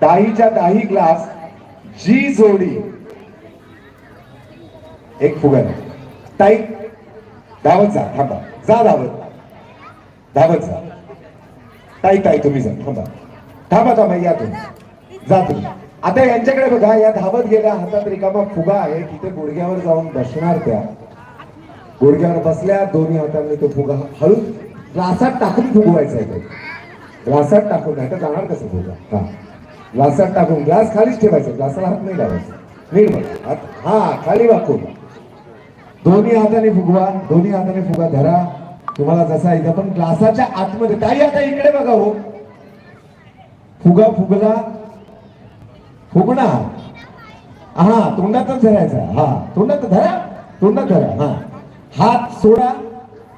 दाहीच्या दाही ग्लास जी जोडी. एक फुगा ताई धावत जा थांबा. जा धावत. धावत जा. ताई ताई तुम्ही जा थांबा. थांबा थांबा या तुम्ही. जा तुम्ही. आता यांच्याकडे बघा या धावत गेल्या हातात रिकामा फुगा आहे. तिथे गुडघ्यावर जाऊन बसणार त्या. गुडघ्यावर बसल्या दोन्ही हातांनी तो फुगा हळू ग्लासात टाकून फुगवायचा आहे तो. ग्लासात टाकून नाही तर जाणार कसं फुगा? हा. ग्लासात टाकून ग्लास खालीच ठेवायचा ग्लासाला हात नाही लावायचा. निर्मळ. हात हा खाली वाकून. दोन्ही हाताने फुगवा दोन्ही हाताने फुगा धरा. तुम्हाला जसा येतं पण ग्लासाच्या आतमध्ये ताई आता इकडे बघा हो. फुगा फुगला. फुगणा हा तोंडातच धरायचा. हा तोंडात धरा तोंडात धरा. हा. हात सोडा.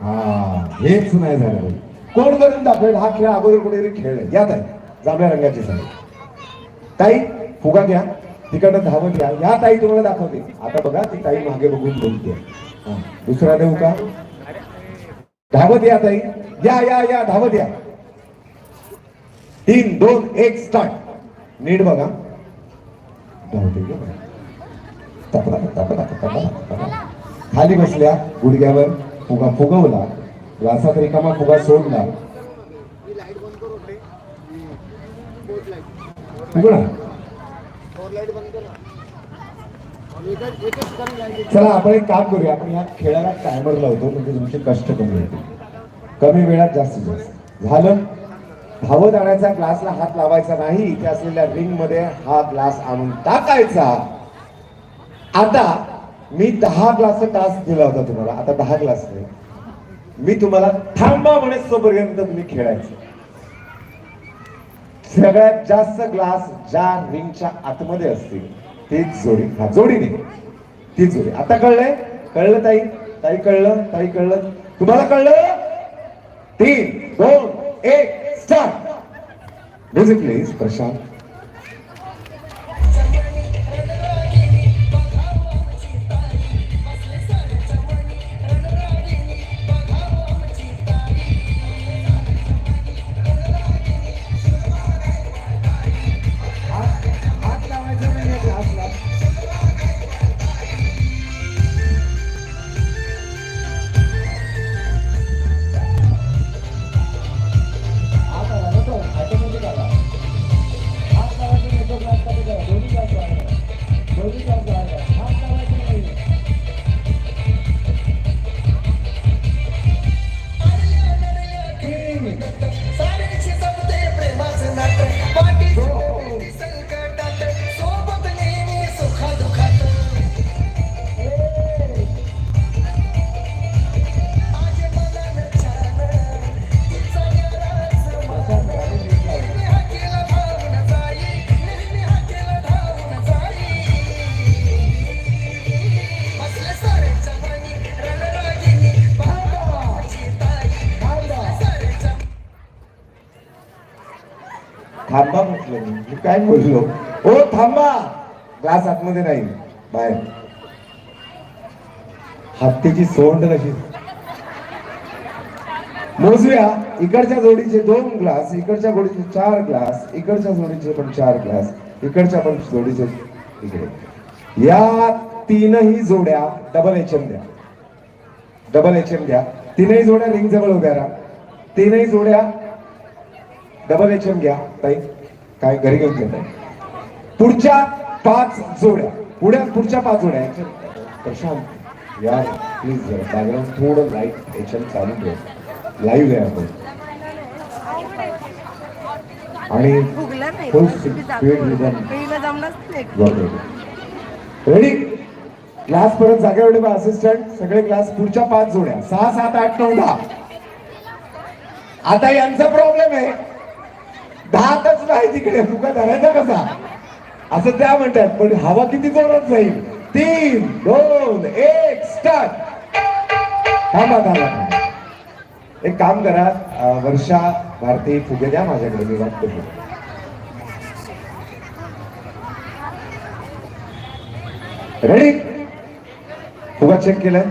हा हेच नाही झालं. कोण करून दाखवेल? हा खेळ अगोदर कुठेतरी खेळ या आहे जांभळ्या रंगाची साडी. ताई फुगा घ्या. तिकडनं धावत घ्या या ताई तुम्हाला दाखवते. आता बघा ती ताई मागे बघून बोलते. दुसरा देऊ का? धावत या ताई. या या या धावत या. तीन दोन एक स्टार्ट नीट बघा. धावते खाली बसल्या गुडघ्यावर. फुगा फुगवला. ग्लासात रिकामा फुगा सोडला. उघडा. चला आपण एक काम करूया. आपण या खेळाला टायमर लावतो म्हणजे तुमचे कष्ट कमी होते कमी वेळात जास्तीत जास्त. झालं? धावत आणायचा ग्लासला हात लावायचा नाही. इथे असलेल्या रिंगमध्ये हा ग्लास आणून टाकायचा. आता मी दहा ग्लास टास्क दिला होता तुम्हाला. आता दहा ग्लास नाही. मी तुम्हाला थांबा म्हणे सोपर्यंत तुम्ही खेळायचं. सगळ्यात जास्त ग्लास ज्या रिंगच्या आतमध्ये असतील. तीच जोडी हा जोडीने नाही. तीच जोडी. आता कळलंय? कळलं ताई? ताई कळलं? ताई कळलं? तुम्हाला कळलं? तीन दोन एक स्टार्ट म्युझिक प्लीज प्रशांत. थांबा म्हटलं मी. मी काय बोललो? हो थांबा. ग्लास आतमध्ये नाही. बाहेर. हत्तीची सोंड कशी? मोजूया. इकडच्या जोडीचे दोन ग्लास इकडच्या जोडीचे चार ग्लास इकडच्या जोडीचे पण चार ग्लास इकडच्या पण जोडीचे इकडे. या तीनही जोड्या डबल एच एम द्या. डबल एच एम द्या. तीनही जोड्या रिंग जवळ उभ्या राहा. तीनही जोड्या डबल एच एम घ्या ताई. काय घरी घेऊन घेताय पुढच्या पाच जोड्या. पुढ्या पुढच्या पाच जोड्या. प्रशांत यार प्लीज जरा बॅकग्राऊंड थोडं लाइट एच एम चालू ठेव. लाईव्ह आहे आपण. आणि फुल स्पीड रेडी क्लास परत जागेवर ठेवा असिस्टंट सगळे क्लास पुढच्या पाच जोड्या. सहा सात आठ नऊ दहा. आता यांचा प्रॉब्लेम आहे. दहातच नाही तिकडे. तुका धरायचा कसा? असं त्या म्हणतात पण हवा किती जोरात जाईल? तीन दोन एक स्टार्ट थांबा थांबा थांबा. एक काम करा. वर्षा भारती फुगे द्या माझ्याकडे मी वाटतो रेडी फुगा चेक केलाय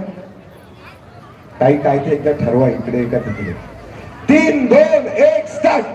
काही काय ते एकदा ठरवा इकडे एका तिकडे. तीन दोन एक स्टार्ट